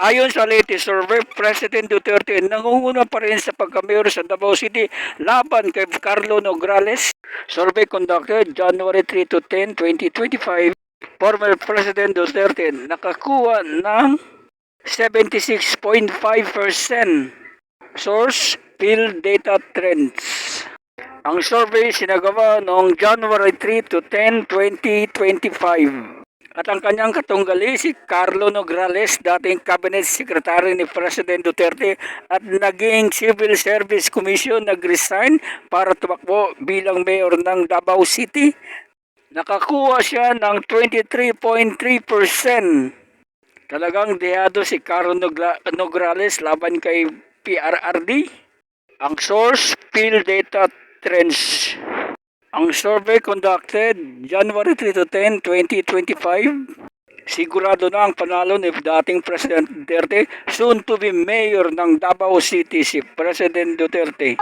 Ayon sa latest survey, President Duterte nangunguna pa rin sa pagkamayor sa Davao City laban kay Carlo Nograles. Survey conducted January 3 to 10, 2025. Former President Duterte nakakuha ng 76.5%. Source, Field Data Trends. Ang survey sinagawa noong January 3 to 10, 2025. At ang kanyang katunggali si Carlo Nograles, dating Cabinet Secretary ni President Duterte at naging Civil Service Commission nag-resign para tumakbo bilang mayor ng Davao City. Nakakuha siya ng 23.3%. Talagang dehado si Carlo Nograles laban kay PRRD. Ang source, Field Data Trends. Ang survey conducted January 3 to 10, 2025. Sigurado na ang panalo ni dating President Duterte, soon to be mayor ng Davao City si President Duterte.